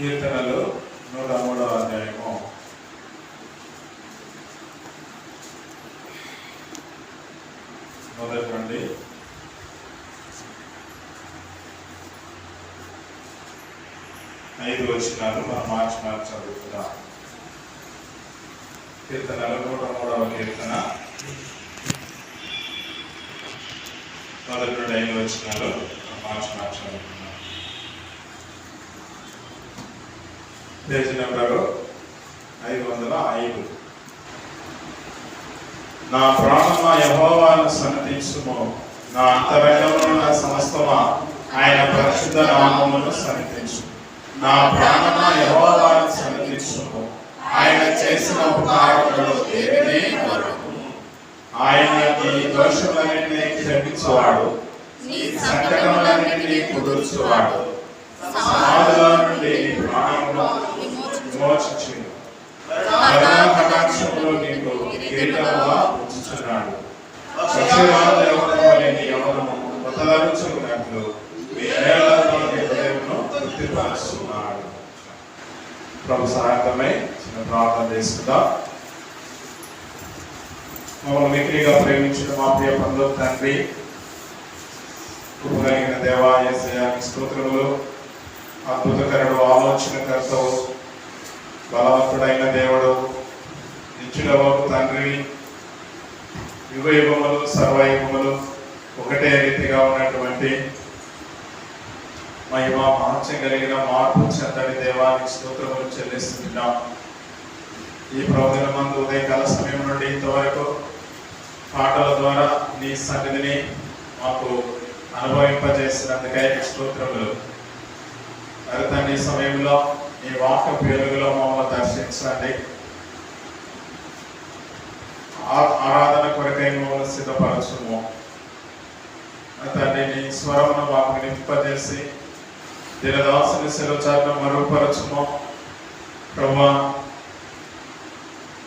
కీర్తనలు నూట మూడవ అధ్యాయము. మొదటి నుండి. ఐదు వచ్చినారు మనం మార్చి మార్చి చదువుతున్నాం కీర్తనలు నూట మూడవ కీర్తన. మొదటి నుండి ఐదు వచ్చినారు మార్చి మార్చి చదువుతున్నాం పేజీ నెంబరు ఐదు వందల ఐదు. నా ప్రాణమా యహోవాను సన్నతించుము నా అంతరంగంలో నా సమస్తమా ఆయన పరిశుద్ధ నామమును సన్నతించు నా ప్రాణమా యహోవాను సన్నతించుము ఆయన చేసిన ఉపకారములు ఏమిటి ఆయన నీ దోషములన్నింటినీ క్షమించువాడు. నీ సంకటములన్నింటినీ కుదుర్చువాడు. సమాధుల నుండి ప్రాణములు విమోచించు కటాక్షంలో నీకు కిరీటముగా ఉంచుచున్నాడు. పక్షిరాజు ఎవరు లేని ఎవరము బతలరుచుకున్నట్లు వేలతో నీ హృదయమును తృప్తిపరుస్తున్నాడు ప్రభు సహాయకమై. చిన్న ప్రార్థన చేసుకుందాం. మమ్మల్ని మిక్కిలిగా ప్రేమించిన మా ప్రియ పండు తండ్రి కృపగలిగిన దేవా యేసయ్యానికి స్తోత్రములు అద్భుతకరుడు ఆలోచనకర్తవు బలవంతుడైన దేవుడు నిత్యుడవకు తండ్రి యుగ యుగములు సర్వయుగములు ఒకటే రీతిగా ఉన్నటువంటి మహిమ మహత్యం కలిగిన మార్పు చెందని దేవానికి స్తోత్రములు చెల్లిస్తున్నాం. ఈ ప్రవచన మందు ఉదయకాల సమయం నుండి ఇంతవరకు పాటల ద్వారా నీ సన్నిధిని మాకు అనుభవింపజేసినందుకై స్తోత్రములు. మరి ఈ సమయంలో నీ వాక్య పేరులో మమ్మల్ని దర్శించండి. ఆ- ఆరాధన కొరకై మమ్మల్ని సిద్ధపరచుము. తండ్రి నీ స్వరమును మాకు నింపజేసి దినదాసుని శిలచారణ మరుగుపరచుము. ప్రభా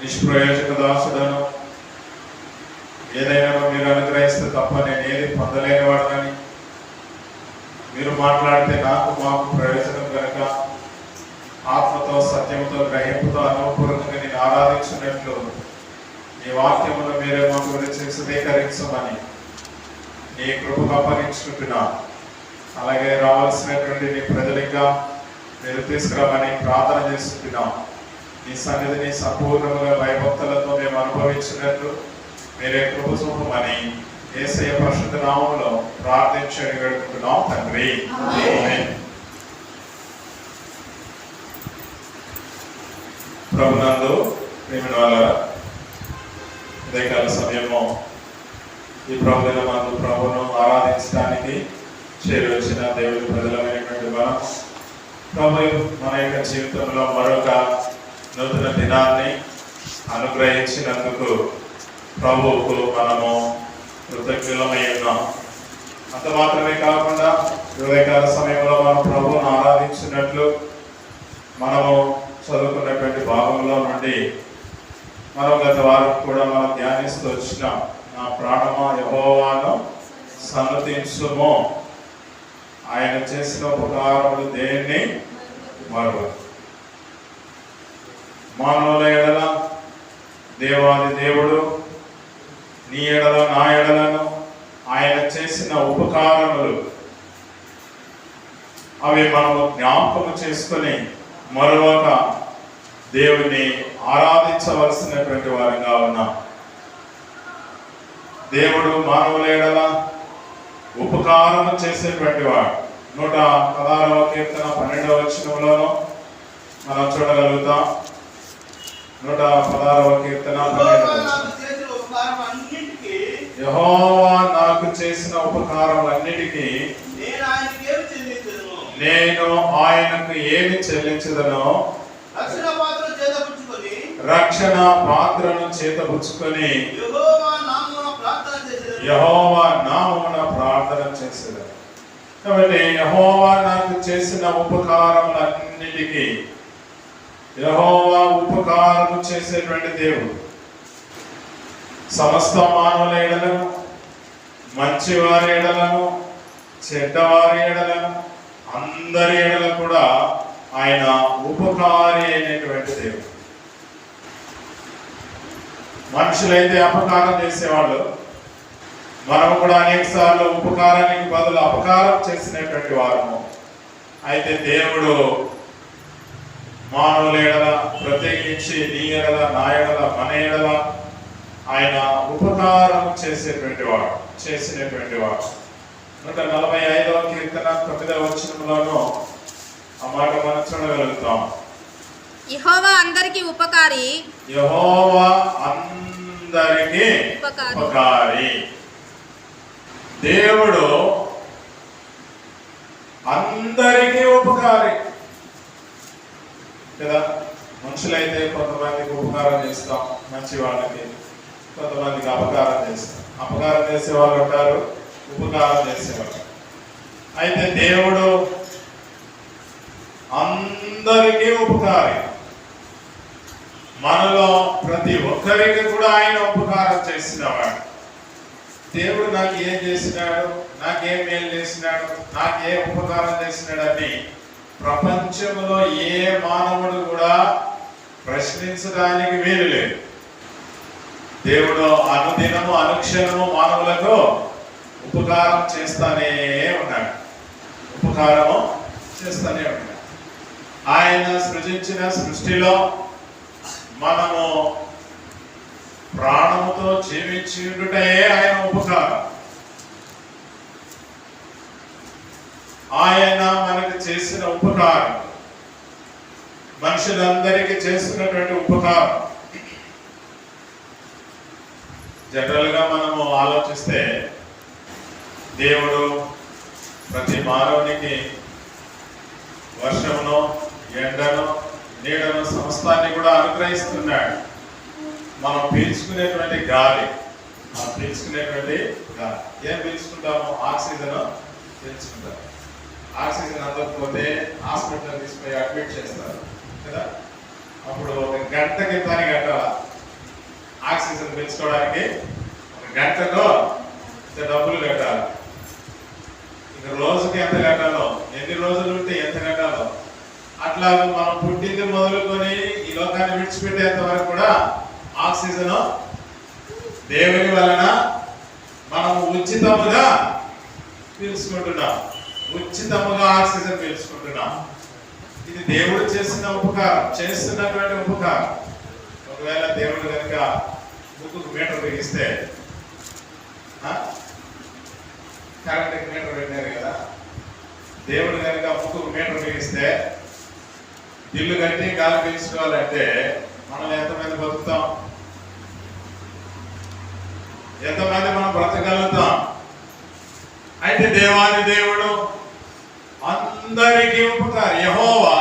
నిష్ప్రయోజక దాసుడను ఏదైనా మీరు అనుగ్రహిస్తే తప్ప నేను ఏది పొందలేని వాడనని మీరు మాట్లాడితే నాకు మాకు ప్రయోజనం కనుక ఆత్మతో గ్రహింపుతో అనుభవపూర్వకంగా నేను ఆరాధించినట్లు నీ వాక్యమును మీరే మా గురించి స్వీకరించమని నీ కృపకు అప్పగించుకుంటున్నా. అలాగే రావాల్సినటువంటి నీ ప్రజలుగా మీరు తీసుకురామని ప్రార్థన చేస్తున్నాం నీ సన్నిధిని సంపూర్ణంగా భయభక్తులతో మేము అనుభవించినట్లు మీరే కృప చూపమని ఏసయ్య పరిశుద్ధ నామంలో ప్రార్థించని వేడుకుంటున్నాం తండ్రి. ప్రభునందు ప్రేమిన వాళ్ళ ఉదయకాల సమయము ఈ ప్రభుల మందు ప్రభును ఆరాధించడానికి చేరి వచ్చిన దేవుడి ప్రజలమైనటువంటి మనం. ప్రభు మన యొక్క జీవితంలో మరొక నూతన దినాన్ని అనుగ్రహించినందుకు ప్రభువుకు మనము కృతజ్ఞులమై ఉన్నాం. అంత మాత్రమే కాకుండా ఉదయకాల సమయంలో మనం ప్రభువును ఆరాధించినట్లు మనము చదువుకున్నటువంటి భాగంలో నుండి మనం గత వారం కూడా మనం ధ్యానిస్తూ వచ్చినాం. నా ప్రాణమా యహోవాను సన్నతించుము. ఆయన చేసిన ఉపకారములు దేన్ని? మరొక మానవుల ఎడల దేవాది దేవుడు నీ ఎడల నా ఎడలను ఆయన చేసిన ఉపకారములు. అవి మనము జ్ఞాపకం చేసుకొని మరొక దేవుని ఆరాధించవలసినటువంటి వారంగా ఉన్నాం. దేవుడు మానవులేడల ఉపకారం చేసేటువంటి వాడు. నూట పదహారవ కీర్తన పన్నెండవ వచనంలోనూ మనం చూడగలుగుతాం. నూట పదహారవ కీర్తన యహోవా నాకు చేసిన ఉపకారములన్నిటికీ అన్నిటికీ నేను ఆయనకు ఏమి చెల్లించదనో రక్షణ పాత్ర చేతపుచ్చుకొని రక్షణ పాత్రను చేతపుచ్చుకొని యెహోవా నామమున ప్రార్థన చేసేది కాబట్టి యహోవా నాకు చేసిన ఉపకారములన్నిటికీ యహోవా ఉపకారం చేసేటువంటి దేవుడు. సమస్త మానవుల ఎడలను మంచివారి ఎడలను చెడ్డవారి ఎడలను అందరి ఎడల కూడా ఆయన ఉపకారి అయినటువంటి దేవుడు. మనుషులైతే అపకారం చేసేవాళ్ళు. మనం కూడా అనేక సార్లు ఉపకారానికి బదులు అపకారం చేసినటువంటి వారము. అయితే దేవుడు మానవుల ఎడల ప్రత్యేకించి నీ ఎడల నా ఎడల మన ఎడల ఆయన ఉపకారం చేసేటువంటి వాడు చేసినటువంటి వాడు. నూట నలభై ఐదవ కీర్తన తొమ్మిదవ వచనంలోనూ ఆ మాట మనం చూడగలుగుతాం. యెహోవా అందరికి ఉపకారి. యహోవా అందరికీ ఉపకారి. ఉపకారి. దేవుడు అందరికీ ఉపకారి. కదా మనుషులైతే కొంతమందికి ఉపకారం చేస్తాం మంచి వాళ్ళకి కొంతమందికి అపకారం చేస్తాం. అపకారం చేసే వాళ్ళు ఉంటారు. ఉపకారం చేసేవాడు. అయితే దేవుడు అందరికీ ఉపకారి. మనలో ప్రతి ఒక్కరికి కూడా ఆయన ఉపకారం చేసినవాడు. దేవుడు నాకు ఏం చేసినాడు నాకేం మేలు చేసినాడు నాకే ఉపకారం చేసినాడని ప్రపంచంలో ఏ మానవుడు కూడా ప్రశ్నించడానికి వీలు లేదు. దేవుడు అనుదినము అనుక్షణము మానవులకు ఉపకారం చేస్తానే ఉన్నాడు ఉపకారము చేస్తానే ఉన్నాడు ఆయన సృజించిన సృష్టిలో మనము ప్రాణముతో జీవించుటయే ఆయన ఉపకారం. ఆయన మనకు చేసిన ఉపకారం. మనుషులందరికీ చేస్తున్నటువంటి ఉపకారం. జనరల్గా మనము ఆలోచిస్తే దేవుడు ప్రతి మానవునికి వర్షమును ఎండను నీడను సమస్తాన్ని కూడా అనుగ్రహిస్తున్నాడు. మనం పీల్చుకునేటువంటి గాలి మనం పీల్చుకునేటువంటి గాలి. ఏం పీల్చుకుంటాము? ఆక్సిజన్ పీల్చుకుంటాం. ఆక్సిజన్ అందకపోతే హాస్పిటల్ తీసుకుపోయి అడ్మిట్ చేస్తారు కదా? అప్పుడు ఒక గంటకి పని గంట ఆక్సిజన్ పీల్చుకోవడానికి ఒక గంటలో ఇంత డబ్బులు కట్టాలి. రోజుకి ఎంత కట్టాలో ఎన్ని రోజులు ఉంటే ఎంత కట్టాలో. అట్లా మనం పుట్టింది మొదలుకొని ఈ లోకాన్ని విడిచిపెట్టేంత వరకు కూడా ఆక్సిజన్ దేవుని వలన మనం ఉచితముగా పీల్చుకుంటున్నాం. ఉచితముగా ఆక్సిజన్ పీల్చుకుంటున్నాం. ఇది దేవుడు చేసిన ఉపకారం చేస్తున్నటువంటి ఉపకారం. ఒకవేళ దేవుడు కనుక ముక్కుకు మీటర్ బిగిస్తే కరెంట్ మీటర్ పెట్టారు కదా. దేవుడు కనుక ముక్కుకు మీటర్ బిగిస్తే ఇల్లు కట్టి గాలి పీల్చుకోవాలంటే మనం ఎంతమంది బతుకుతాం? ఎంతమంది మనం బ్రతకగలుగుతాం? అయితే దేవాది దేవుడు అందరికీ ఉపకారి యహోవా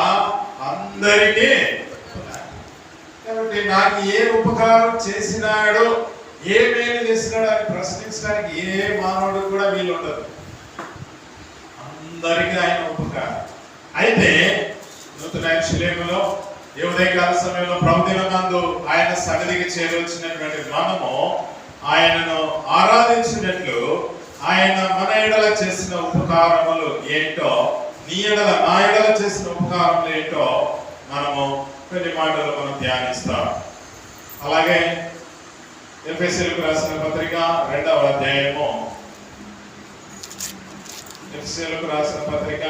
అందరికీ కాబట్టి నాకు ఏ ఉపకారం చేసినాడు ఏ మేలు చేసినాడు అని ప్రశ్నించడానికి ఏ మానవుడు కూడా వీలు ఉండదు అందరికీ ఆయన ఉపకారం అయితే నూతన శిలేములో ఈ ఉదయకాల సమయంలో ప్రభుదినమందు ఆయన సన్నిధికి చేరవచ్చినటువంటి మనము ఆయనను ఆరాధించినట్లు ఆయన మన ఎడల చేసిన ఉపకారములు ఏంటో నీ ఎడల నా ఎడల చేసిన ఉపకారములు ఏంటో మనము కొన్ని మాటలు మనం ధ్యానిస్తాం. అలాగే ఎఫ్ఎస్ఎల్కు రాసిన పత్రిక రెండవ అధ్యాయము. ఎఫ్ఎస్ఎల్కు రాసిన పత్రిక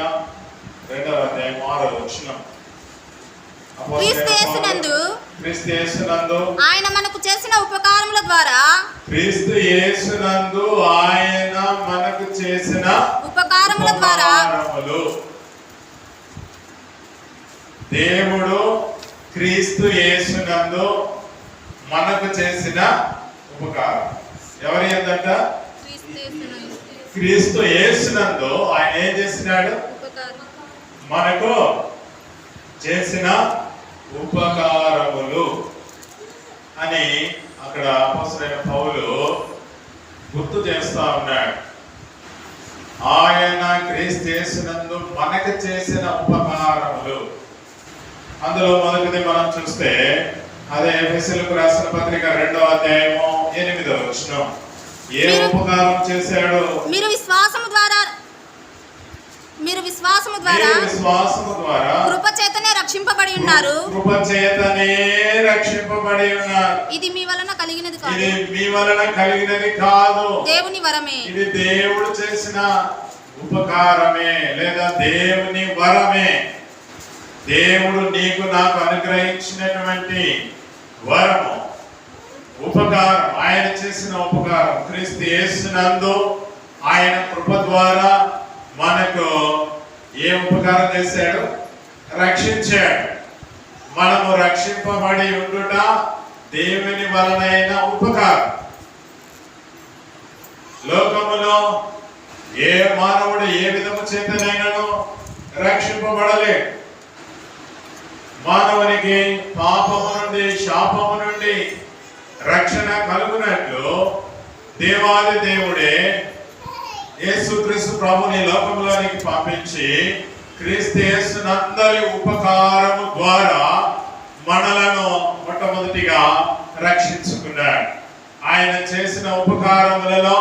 రెండవ అధ్యాయం ఆరో వచనం. క్రీస్తు యేసునందు ఆయన మనకు చేసిన ఉపకారముల ద్వారా క్రీస్తు యేసునందు ఆయన మనకు చేసిన ఉపకారముల ద్వారా దేవుడు క్రీస్తు యేసునందు మనకు చేసిన ఉపకారం. ఎవరి ఏంటంట క్రీస్తు యేసునందు ఆయన ఏం చేసినాడు? మనకు చేసిన ఉపకారములు. అని అక్కడ అవసరమైన పౌలు గుర్తు చేస్తా ఉన్నాడు. ఆయన క్రీస్తు చేసినందు మనకు చేసిన ఉపకారములు. అందులో మొదటిది మనం చూస్తే అదే ఎఫెసీయులకు రాసిన పత్రిక రెండో అధ్యాయము ఎనిమిదవ వచనం. ఏ ఉపకారం చేశాడు మీరు విశ్వాసము ద్వారా మీరు విశ్వాసము ద్వారా విశ్వాసము ద్వారా కృప చేతనే రక్షింపబడి ఉన్నారు. కృప చేతనే రక్షింపబడి ఉన్నారు. ఇది మీ వలన కలిగినది ఇది కాదు మీ వలన కలిగినది కాదు. దేవుని వరమే. ఇది దేవుడు చేసిన ఉపకారమే లేదా దేవుని వరమే. దేవుడు నీకు నాకు అనుగ్రహించినటువంటి వరము. ఉపకారం. ఆయన చేసిన ఉపకారం. క్రీస్తు యేసునందు ఆయన కృప ద్వారా మనకు ఏ ఉపకారం చేశాడు? రక్షించాడు. మనము రక్షింపబడి ఉండుట దేవుని వలనైన ఉపకారం. లోకములో ఏ మానవుడు ఏ విధము చేతనైనను రక్షింపబడలేడు. మానవునికి పాపము నుండి శాపము నుండి రక్షణ కలుగునట్లు దేవాది దేవుడే యేసుక్రీస్తు ప్రభుని లోకంలోనికి పంపించి క్రీస్తు యేసునందరి ఉపకారము ద్వారా మనలను మొట్టమొదటిగా రక్షించుకున్నాడు. ఆయన చేసిన ఉపకారములలో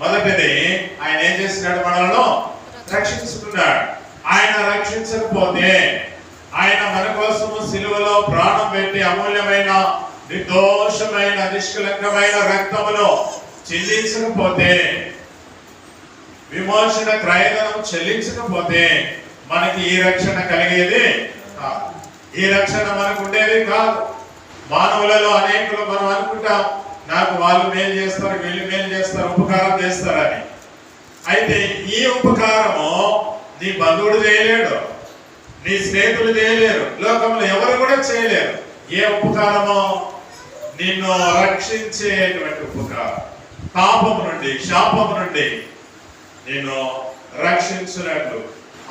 మొదటిది ఆయన ఏం చేసినాడు మనలను రక్షించుకున్నాడు. ఆయన రక్షించకపోతే ఆయన మన కోసము సిలువలో ప్రాణం పెట్టి అమూల్యమైన నిర్దోషమైన నిష్కలంకమైన రక్తమును చెల్లించకపోతే విమోచన క్రయధనం చెల్లించకపోతే మనకి ఈ రక్షణ కలిగేది కాదు. ఈ రక్షణ మనకు ఉండేది కాదు. మానవులలో అనేకులు మనం అనుకుంటాం నాకు వాళ్ళు మేలు చేస్తారు వీళ్ళు మేలు చేస్తారు ఉపకారం చేస్తారని. అయితే ఈ ఉపకారము నీ బంధువుడు చేయలేడు నీ స్నేహితులు చేయలేరు లోకంలో ఎవరు కూడా చేయలేరు. ఏ ఉపకారమో నిన్ను రక్షించేటువంటి ఉపకారం. పాపము నుండి శాపము నుండి నేను రక్షించినట్లు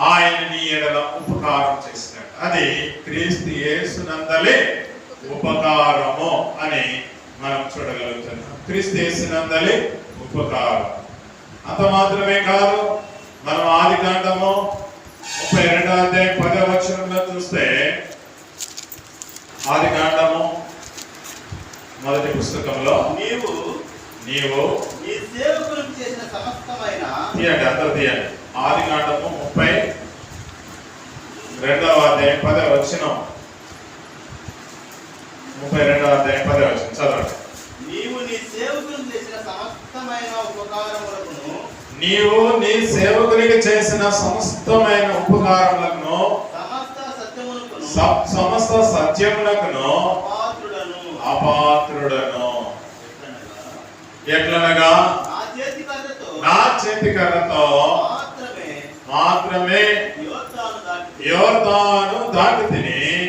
ఆయన నీ ఎడల ఉపకారం చేసినట్టు. అది క్రీస్తు యేసునందలే ఉపకారము అని మనం చూడగలుగుతున్నాం. క్రీస్తు యేసునందలే ఉపకారం. అంత మాత్రమే కాదు మనం ఆది కాండము ముప్పై రెండో అధ్యాయం పదవ వచనంలో చూస్తే ఆది కాండము మొదటి పుస్తకంలో నీవు నీవు నీ సేవకులకు చేసిన సమస్తమైన తీయండి అందరు తీయండి. ఆది కాండము ముప్పై రెండవ అధ్యాయం పదే వచ్చిన ముప్పై రెండవ అధ్యాయం పదే వచ్చిన చదవండి. నీవు నీ సేవకులకు చేసిన సమస్తమైన ఉపకారములకును నీవు నీ సేవకునికి చేసిన సమస్తమైన ఉపకారములను సమస్త సత్యములకును స- సమస్త సత్యములకును పాత్రుడను అపాత్రుడను. ఎట్లనగా, నా చేతి కర్రతో మాత్రమే. యోర్దాను దాటి తిని.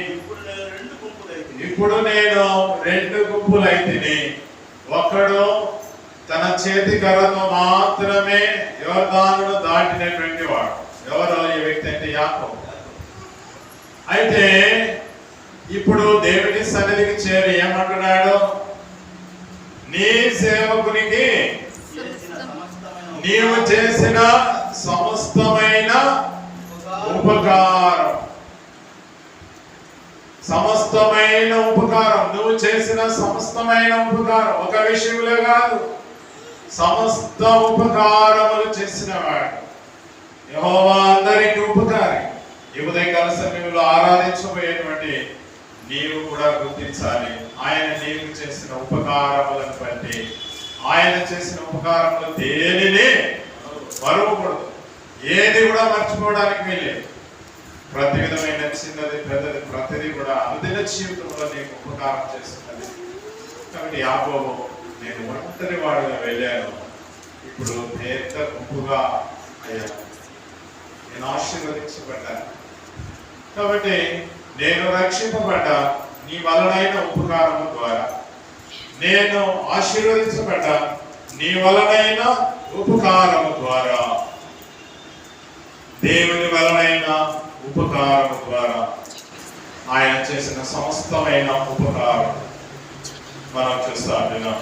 ఇప్పుడు నేను రెండు గుంపులైతిని. ఒకడు తన చేతి కర్రతో మాత్రమే యోర్దానును దాటినటువంటి వాడు. ఎవరో ఈ వ్యక్తి అంటే యాకోబు? అయితే ఇప్పుడు దేవుని సన్నిధికి చేరి ఏమంటున్నాడు? నీ సేవకునికి నీవు చేసిన సమస్తమైన ఉపకారం. సమస్తమైన ఉపకారం. నువ్వు చేసిన సమస్తమైన ఉపకారం. ఒక విషయంలో కాదు. సమస్త ఉపకారములు చేసిన వాడు. అందరికి ఉపకారి. ఈ ఉదయకాల సమయంలో ఆరాధించబోయేటువంటి నీవు కూడా గుర్తించాలి. ఆయన నీవు చేసిన ఉపకారములను బట్టి ఆయన చేసిన ఉపకారములు దేనిని మరువకూడదు. ఏది కూడా మర్చిపోవడానికి వీలేదు ప్రతి విధమైన చిన్నది పెద్దది ప్రతిదీ కూడా అనుదిన జీవితంలో నీకు ఉపకారం చేస్తున్నది. కాబట్టి యాకోబు నేను ఒంటరి వాడిగా వెళ్ళాను. ఇప్పుడు పెద్ద గుంపుగా అయ్యాను. నేను ఆశీర్వదించబడ్డాను. కాబట్టి నేను రక్షింపబడ్డ నీ వలనైన ఉపకారము ద్వారా. నేను ఆశీర్వదించబడ్డ నీ వలనైన ఉపకారము ద్వారా. దేవుని వలనైన ఉపకారము ద్వారా. ఆయన చేసిన సమస్తమైన ఉపకారం మనం చూస్తాం విన్నాం.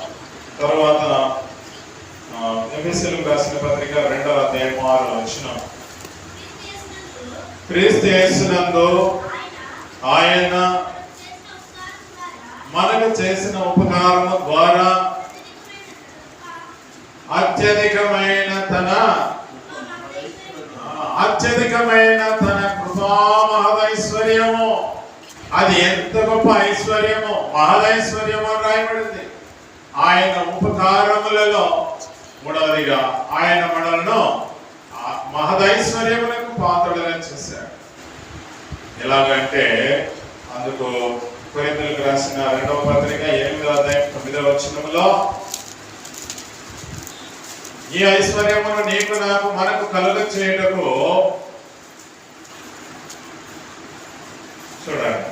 తర్వాత ఎఫ్ఎస్ఎల్ రాసిన పత్రిక రెండవ అధ్యాయం ఆరు వచ్చిన. క్రీస్తు యేసునందు ఆయన మనకు చేసిన ఉపకారము ద్వారా అత్యధికమైన తన అత్యధికమైన తన కృపా మహదైశ్వర్యము. అది ఎంత గొప్ప ఐశ్వర్యము. మహదైశ్వర్యము అని రాయబడింది. ఆయన ఉపకారములలో మూడవదిగా ఆయన మనలను మహదైశ్వర్యములకు పాత్రలుగా చేశాడు. ఎలాగంటే అందుకు కొరింథీయులకు రాసిన రెండవ పత్రిక ఎనిమిదవ అధ్యాయం తొమ్మిదవ వచనములో ఈ ఐశ్వర్యమును నీకు నాకు మనకు కలుగ చేయటకు చూడండి.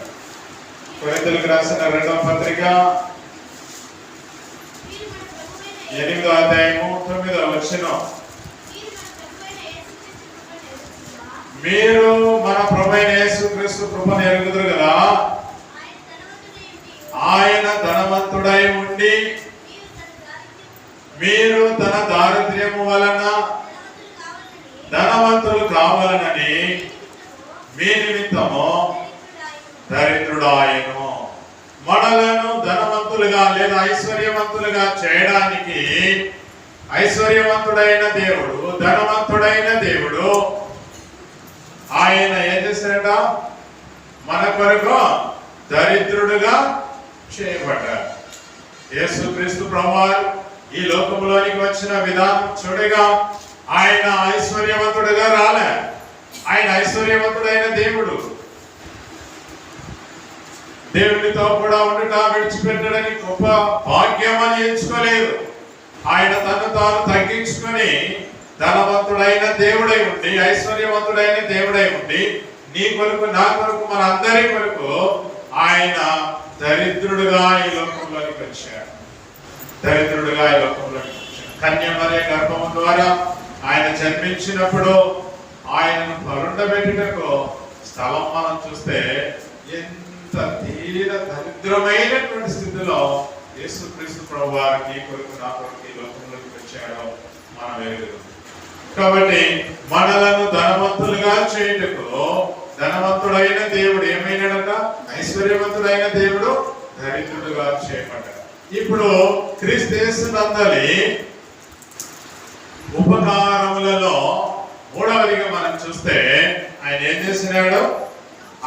కొరింథీయులకు రాసిన రెండవ పత్రిక ఎనిమిదో అధ్యాయము తొమ్మిదవ వచనం. మీరు మన ప్రభైన యేసుక్రీస్తు కృపను ఎరుగుదురు కదా? ఆయన ధనవంతుడై ఉండి మీరు తన దారిద్ర్యము వలన ధనవంతులు కావాలనని మీ నిమిత్తము దరిద్రుడాయను. మనలను ధనవంతులుగా లేదా ఐశ్వర్యవంతులుగా చేయడానికి ఐశ్వర్యవంతుడైన దేవుడు ధనవంతుడైన దేవుడు ఆయన ఏం చేశాడ మన కొరకు దరిద్రుడుగా చేయబడ్డాడు. యేసుక్రీస్తు ప్రభువారు ఈ లోకంలోనికి వచ్చిన విధానం చూడగా ఆయన ఐశ్వర్యవంతుడుగా రాలే. ఆయన ఐశ్వర్యవంతుడైన దేవుడు. దేవునితో కూడా ఉండుట విడిచిపెట్టడని గొప్ప భాగ్యం అని ఎంచుకోలేదు. ఆయన తను తాను తగ్గించుకొని ధనవంతుడైన దేవుడై ఉండి ఐశ్వర్యవంతుడైన దేవుడై ఉండి నీ కొరకు నా కొరకు మన అందరి కొరకు ఆయన దరిద్రుడుగా ఈ లోకంలోనికి వచ్చాడు. దరిద్రుడుగా ఈ లోకంలోకి వచ్చాడు. కన్యమరే గర్భము ద్వారా ఆయన జన్మించినప్పుడు ఆయనను పరుండబెట్టుటకు స్థలం మనం చూస్తే ఎంత తీర దరిద్రమైనటువంటి స్థితిలో యేసుక్రీస్తు ప్రభు వారికి కొరకు నా కొరకు ఈ లోకంలోకి వచ్చాడో మనం ఎరుగుదాం కాబట్టి మనలను ధనవంతులుగా చేయుటకు ధనవంతుడైన దేవుడు ఏమైనాడట? ఐశ్వర్యవంతుడైన దేవుడు దరిద్రుడుగా చేయమంట ఇప్పుడు క్రీస్తేస్తునందలి ఉపకారములలో మూడవదిగా మనం చూస్తే ఆయన ఏం చేసినాడు?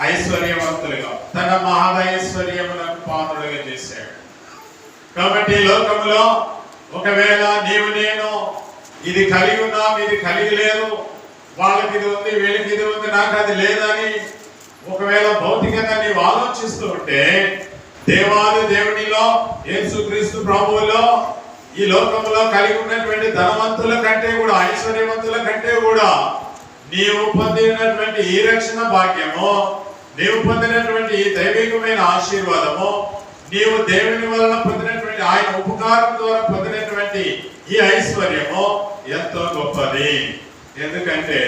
ఐశ్వర్యవంతులుగా తన మహదైశ్వర్యములకు పాత్రులుగా చేశాడు. కాబట్టి లోకంలో ఒకవేళ నీవు నేను ఇది కలిగి ఉన్నాం ఇది కలిగి లేదు వాళ్ళకి ఇది ఉంది వీళ్ళకి ఇది ఉంది నాకు అది లేదని ఒకవేళ భౌతికంగా నీవు ఆలోచిస్తూ ఉంటే దేవాది దేవునిలో యేసుక్రీస్తు ప్రభువులో ఈ లోకంలో కలిగి ఉన్నటువంటి ధనవంతుల కంటే కూడా ఐశ్వర్యవంతుల కంటే కూడా నీవు పొందినటువంటి ఈ రక్షణ భాగ్యము నీవు పొందినటువంటి ఈ దైవికమైన ఆశీర్వాదము నీవు దేవుని వలన పొందినటువంటి ఆయన ఉపకారం ద్వారా పొందినటువంటి ఈ ఐశ్వర్యము ఎంతో గొప్పది. ఎందుకంటే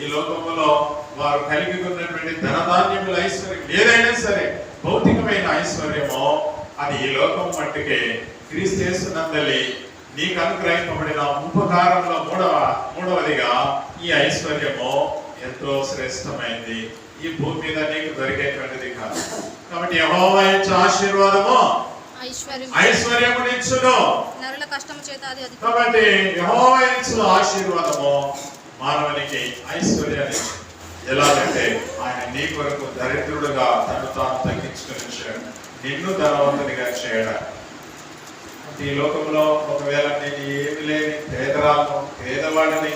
ఈ లోకంలో వారు కలిగి ఉన్నటువంటి ధనధాన్యముల ఐశ్వర్యం ఏదైనా సరే భౌతికమైన ఐశ్వర్యము అది ఈ లోకం మట్టుకే క్రీస్తేస్తున్నందలి నీకు అనుగ్రహింపబడిన ఉపకారంలో మూడవ మూడవదిగా ఈ ఐశ్వర్యము ఎంతో శ్రేష్టమైంది. ఈ భూమి మీద నీకు దొరికేటువంటిది కాదు. కాబట్టి ఎవో ఆశీర్వాదము ఐశ్వర్యం. ఐశ్వర్యమునిచ్చును. నరుల కష్టము చేత అది అది. కాబట్టి యెహోవా ఇచ్చు ఆశీర్వాదము మానవునికి ఐశ్వర్యాన్ని ఎలాగంటే ఆయన నీ కొరకు దరిద్రుడుగా తను తాను తగ్గించుకుని వచ్చాడు నిన్ను ధనవంతునిగా చేయడం. ఈ లోకంలో ఒకవేళ నేను ఏమి లేని పేదరాలను పేదవాడిని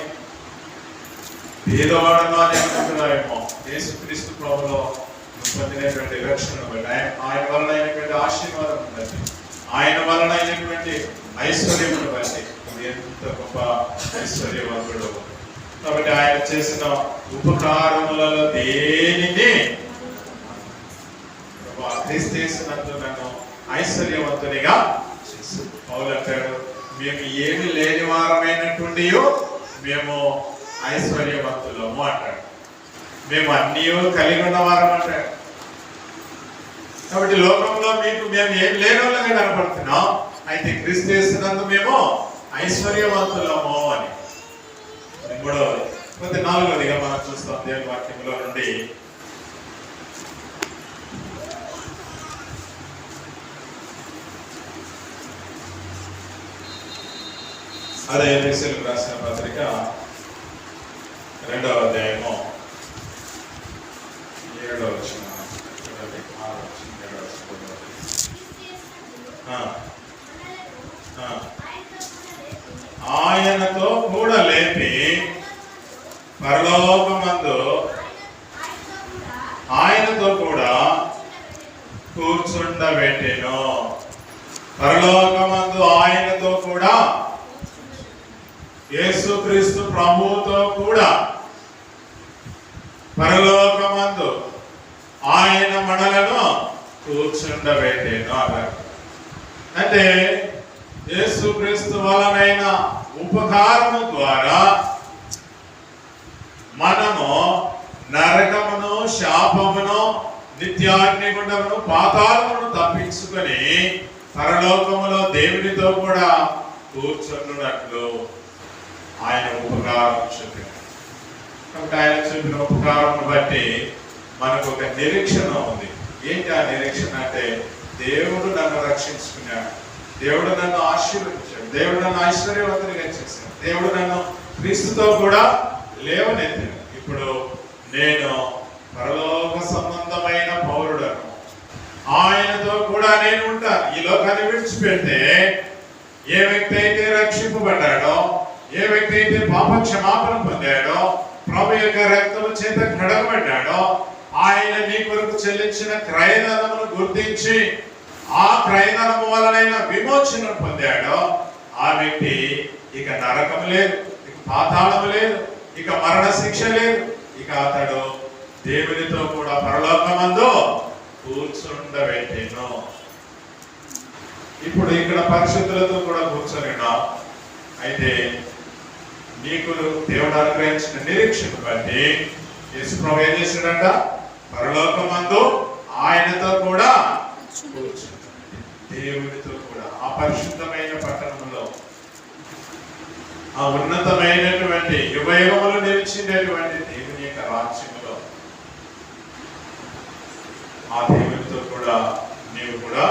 పేదవాడను అని అనుకుంటున్నారేమో యేసుక్రీస్తు ప్రభులో పొందినటువంటి రక్షణ బట్టి ఆయన వలన అయినటువంటి ఆశీర్వాదం బట్టి ఆయన వలన అయినటువంటి ఐశ్వర్యమును బట్టి ఎంత గొప్ప ఐశ్వర్యవంతుడు కాబట్టి ఆయన చేసిన ఉపకారములలో దేనిని? ప్రభా, నన్ను ఐశ్వర్యవంతునిగా చేసు పౌలు అంటాడు మేము ఏమి లేని వారమైనటువంటి మేము ఐశ్వర్యవంతులము అంటాడు. మేము అన్నీ కలిగి ఉన్నవారం అంటాడు కాబట్టి లోకంలో మీకు మేము ఏం లేనోళ్ళగా కనపడుతున్నాం. అయితే క్రీస్తు యేసునందు మేము ఐశ్వర్యవంతులము అని. మూడో మూడవది కొద్ది నాలుగవదిగా మనం చూస్తాం దేవుని వాక్యంలో నుండి. అదే ఎఫెసీయులకు రాసిన పత్రిక రెండవ అధ్యాయం ఆ, ఆ. ఆయనతో కూడా లేపి పరలోకమందు ఆయనతో కూడా కూర్చుండబెట్టెను. పరలోకమందు ఆయనతో కూడా యేసుక్రీస్తు ప్రభువుతో కూడా పరలోకమందు ఆయన మనలను కూర్చుండబెట్టేను. అన్నారు అంటే యేసుక్రీస్తు వలనైన ఉపకారము ద్వారా మనము నరకమును శాపమును నిత్యాగ్నిగుండమును పాతాళమును తప్పించుకొని పరలోకములో దేవునితో కూడా కూర్చున్నట్లు ఆయన ఉపకారం చూపారు కాబట్టి ఆయన చూపిన ఉపకారం బట్టి మనకు ఒక నిరీక్షణ ఉంది. ఏంటి ఆ నిరీక్షణ అంటే దేవుడు నన్ను రక్షించుకున్నాడు. దేవుడు నన్ను ఆశీర్వదించాడు. దేవుడు నన్ను ఐశ్వర్యవంతునిగా చేశాడు. దేవుడు నన్ను క్రీస్తుతో కూడా లేవనెత్తాడు. ఇప్పుడు నేను పరలోక సంబంధమైన పౌరుడను. ఆయనతో కూడా నేను ఉంటాను. ఈ లోకాన్ని విడిచిపెడితే ఏ వ్యక్తి అయితే రక్షింపబడ్డాడో ఏ వ్యక్తి అయితే పాప క్షమాపణ పొందాడో ప్రభు యొక్క రక్తము చేత కడగబడ్డాడో ఆయన నీ కొరకు చెల్లించిన క్రయధనమును గుర్తించి ఆ క్రయధనము వలనైన విమోచన పొందాడో ఆ వ్యక్తి ఇక నరకం లేదు ఇక పాతాళము లేదు ఇక మరణ శిక్ష లేదు. ఇక అతడు దేవునితో కూడా పరలోకమందు కూర్చుండబెట్టేను. ఇప్పుడు ఇక్కడ పరిశుద్ధులతో కూడా కూర్చొని అయితే నీకు దేవుడు అనుగ్రహించిన నిరీక్షణ బట్టి యేసు ఏం చేశాడంట? పరలోకమందు ఆయనతో కూడా కూర్చుని దేవునితో కూడా. ఆ పరిశుద్ధమైన పట్టణంలో ఆ ఉన్నతమైనటువంటి యువయుగములు నిలిచినటువంటి దేవుని యొక్క రాజ్యములో ఆ దేవునితో కూడా నీవు కూడా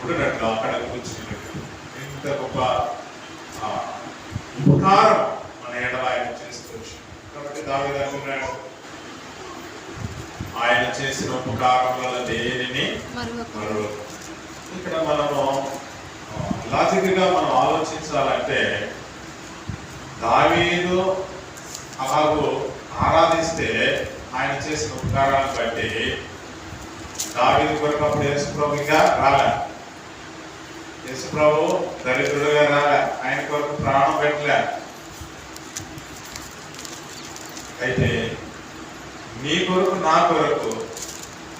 ఉండినట్లు అక్కడ కూర్చున్నట్టు ఇంత గొప్ప ఉపకారం మన ఎడల ఆయన చేసుకోవచ్చు కాబట్టి దావిది అంటున్నాడు ఆయన చేసిన ఉపకారముల దేనిని మరొక. ఇక్కడ మనము లాజిక్గా మనం ఆలోచించాలంటే దావీదు అలాగూ ఆరాధిస్తే ఆయన చేసిన ఉపకారాన్ని బట్టి దావీదు కొరకు అప్పుడు యేసుప్రభుగా రాలే. యేసుప్రభు దరిద్రుడుగా రాలే. ఆయన కొరకు ప్రాణం పెట్టలే. అయితే నీ కొరకు నా కొరకు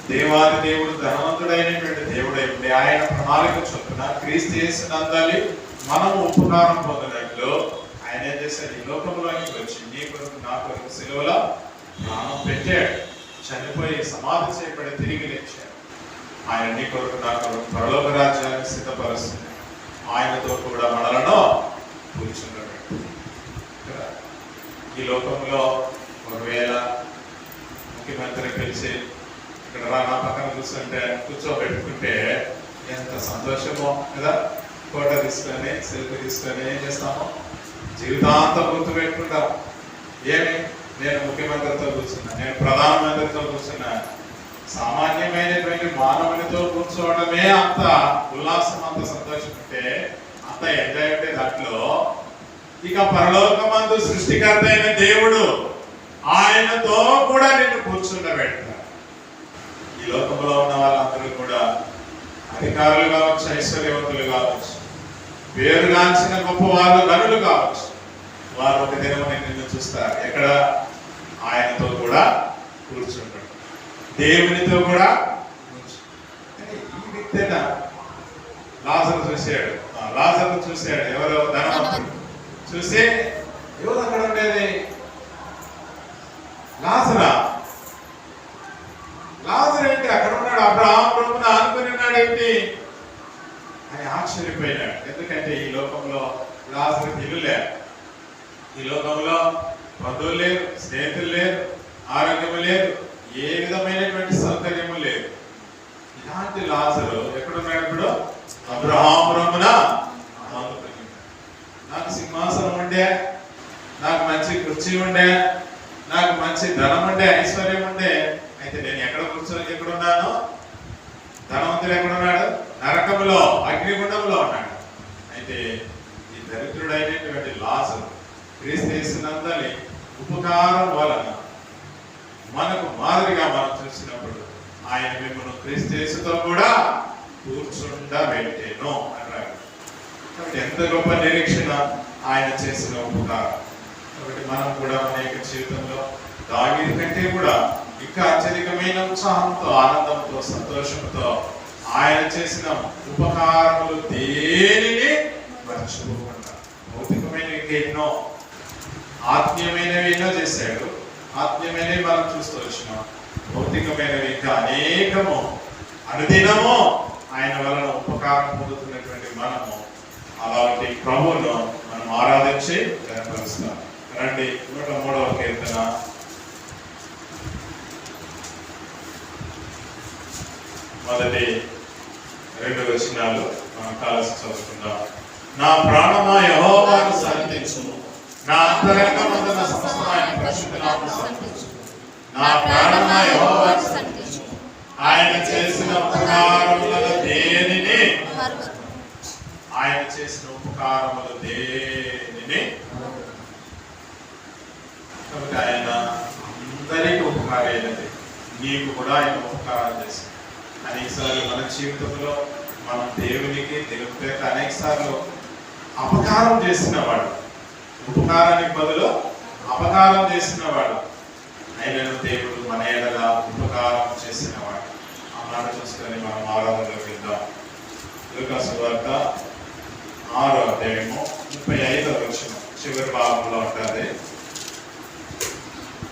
దేవాది దేవుడు ధనవంతుడైనటువంటి దేవుడై ఉండి ఆయన ప్రణాళిక చొప్పున క్రీస్తు చేసినందలి మనం ఉపకారం పొందినట్లు ఆయన ఏం చేశాడు? ఈ లోకంలోకి వచ్చి నీ కొరకు నా కొరకు సెలవుల ప్రాణం పెట్టాడు. చనిపోయి సమాధి చేయబడి తిరిగి లేచాడు. ఆయన నీ కొరకు నా కొరకు పరలోక రాజ్యాన్ని సిద్ధపరుస్తుంది ఆయనతో కూడా మనలను కూర్చున్నాడు ఈ లోకంలో ఒకవేళ ముఖ్యమంత్రి పిలిచి ఇక్కడ రా నా పక్కన కూర్చుంటే కూర్చోబెట్టుకుంటే ఎంత సంతోషమో కదా? ఫోటో తీసుకొని సెల్ఫీ తీసుకొని ఏం చేస్తాము? జీవితాంతం గుర్తు పెట్టుకుంటాం. ఏమి? నేను ముఖ్యమంత్రితో కూర్చున్నా నేను ప్రధానమంత్రితో కూర్చున్నా. సామాన్యమైనటువంటి మానవునితో కూర్చోవడమే అంత ఉల్లాసం అంత సంతోషం ఉంటే అంత ఎంజాయ్ ఉంటే దాంట్లో ఇక పరలోకమందు సృష్టికర్త అయిన దేవుడు ఆయనతో కూడా నేను కూర్చుండబెడతాను ఈ లోకంలో ఉన్న వాళ్ళందరూ కూడా అధికారులు కావచ్చు ఐశ్వర్యవంతులు కావచ్చు పేరుగాంచిన గొప్ప వాళ్ళు గనులు కావచ్చు వారు ఒక దినం నిన్ను చూస్తారు. ఎక్కడ? ఆయనతో కూడా కూర్చుంటాడు దేవునితో కూడా ఈ వ్యక్తేనా? లాజరు చూశాడు. లాజరు చూశాడు. ఎవరో ధనవంతుడు చూసి ఎవరు అక్కడ ఉండేది? లాజర్ ఏంటి అక్కడ ఉన్నాడు అబ్రహాం ప్రభుని ఆనుకుని ఉన్నాడు ఏంటి అని ఆశ్చర్యపోయినాడు. ఎందుకంటే ఈ లోకంలో లాజర్ ఇల్లు లేదు ఈ లోకంలో బంధువులు లేరు స్నేహితులు లేరు ఆరోగ్యము లేదు ఏ విధమైనటువంటి సౌకర్యము లేదు. ఇలాంటి లాజరు ఎక్కడున్నాడు ఇప్పుడు? అబ్రహాం ఆనుకుని నాకు సింహాసనం ఉండే నాకు మంచి కుర్చీ ఉండే నాకు మంచి ధనం ఉండే ఐశ్వర్యం ఉండే అయితే నేను ఎక్కడ కూర్చొని ఎక్కడ ఉన్నాను ధనవంతుడు ఎక్కడ ఉన్నాడు నరకంలో అగ్నిగుండంలో ఉన్నాడు. అయితే ఈ దరిద్రుడైనటువంటి లాస్ క్రీస్తు ఉపకారం వలన మనకు మాదిరిగా మనం చూసినప్పుడు ఆయన మిమ్మల్ని క్రీస్తుతో కూడా కూర్చుండబెట్టేను అన్నాడు కాబట్టి ఎంత గొప్ప నిరీక్షణ ఆయన చేసిన ఉపకారం. కాబట్టి మనం కూడా అనేక జీవితంలో దావీదు కంటే కూడా ఇంకా అత్యధికమైన ఉత్సాహంతో ఆనందంతో సంతోషంతో ఆయన చేసిన ఉపకారములు దేనిని మర్చిపోకుండా భౌతికమైన ఇంకా ఎన్నో ఆత్మీయమైనవి ఎన్నో చేశాడు. ఆత్మీయమైనవి మనం చూస్తూ వచ్చినాం. భౌతికమైనవి ఇంకా అనేకము. అనుదినము ఆయన వలన ఉపకారం పొందుతున్నటువంటి మనము. అలాంటి ప్రభువును మనం ఆరాధించి కనపరుస్తాం రండి నూట మూడవ కీర్తన. మొదటి రెండు వచనాలు మనం కలిసి చదువుకుందాం. నా ప్రాణమా యహోవాను సంతించుము నా అంతరంగమందున సమస్తమైన పరిశుద్ధ నామమును సంతించుము నా ప్రాణమా యెహోవాను సంతించుము ఆయన చేసిన ఉపకారములలో దేనిని మరువకు ఆయన చేసిన ఉపకారములు దేనిని కాబట్టి ఆయన అందరికీ ఉపకారైనది నీకు కూడా ఆయన ఉపకారం చేసింది అనేకసార్లు మన జీవితంలో మనం దేవునికి దేవుని అనేక సార్లు అపకారం చేసిన వాడు ఉపకారానికి బదులు అపకారం చేసిన వాడు అయినను దేవుడు మన ఎడల ఉపకారం చేసిన వాడు ఆ మాట చూసుకొని మనం ఆరాధనలోకి వెళ్దాం లూకాసు వార్త ఆరో అధ్యాయము ముప్పై ఐదో వచ్చిన చివరి భాగంలో ఉంటుంది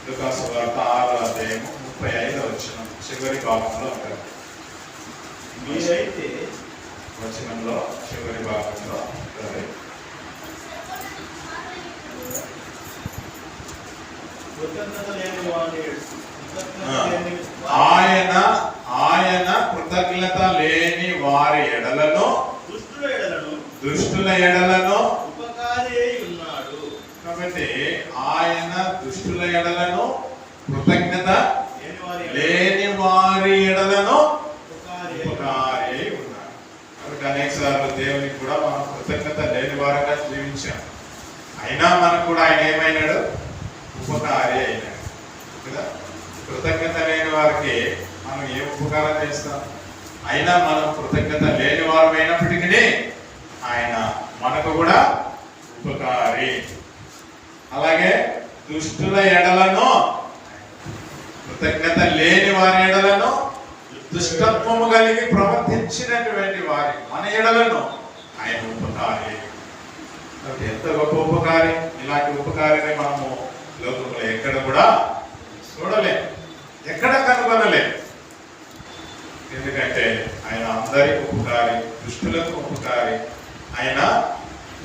లూకాసు వార్త ఆరో అధ్యాయము ముప్పై ఐదో వచ్చిన చివరి భాగంలో ఉంటుంది మీరైతే వచనంలో చివరి భాగంలో ఆయన ఆయన కృతజ్ఞత లేని వారి ఎడలను దుష్టుల ఎడలను దుష్టుల ఎడలను ఉన్నాడు కాబట్టి ఆయన దుష్టుల ఎడలను కృతజ్ఞత లేని వారి ఎడలను ఉపకారి అయి ఉపకారి అయి ఉన్నాడు కాబట్టి అనేక సార్లు దేవునికి కూడా మనం కృతజ్ఞత లేని వారంగా జీవించాం. అయినా మనకు కూడా ఆయన ఏమైనాడు? ఉపకారి అయినాడు. కదా? కృతజ్ఞత లేని వారికి మనం ఏ ఉపకారం చేస్తాం? అయినా మనం కృతజ్ఞత లేని వారు అయినప్పటికీ ఆయన మనకు కూడా ఉపకారి. అలాగే దుష్టుల ఎడలను కృతజ్ఞత లేని వారి ఎడలను దుష్టత్వము కలిగి ప్రవర్తించినటువంటి వారి మన ఎడలను ఆయన ఉపకారి కాబట్టి ఎంత గొప్ప ఉపకారి ఇలాంటి ఉపకారిని మనము లోకంలో ఎక్కడ కూడా చూడలేం. ఎక్కడ కనుగొనలేం. ఎందుకంటే ఆయన అందరికి ఉపకారి దుష్టులకు ఉపకారి ఆయన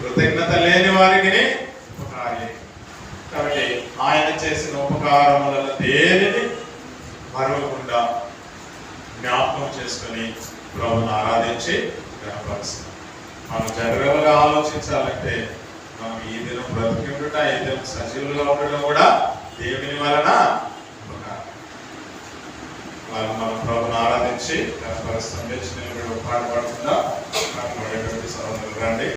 కృతజ్ఞత లేని వారికి ఉపకారి. కాబట్టి ఆయన చేసిన ఉపకారములను దేనిని మరవకుండా జ్ఞాపకం చేసుకొని ప్రభుని ఆరాధించి గణపరుస్తాం మనం జనరల్గా ఆలోచించాలంటే మనం ఈ దినం బ్రతికి ఉండట ఈ దినం సజీవులుగా ఉండడం కూడా దేవుని వలన ఉపకారం. వాళ్ళు మనం ప్రభుని ఆరాధించి గణపరుస్తాం లేచి నేను పాట పాడుతుందా సహోదరులు రండి.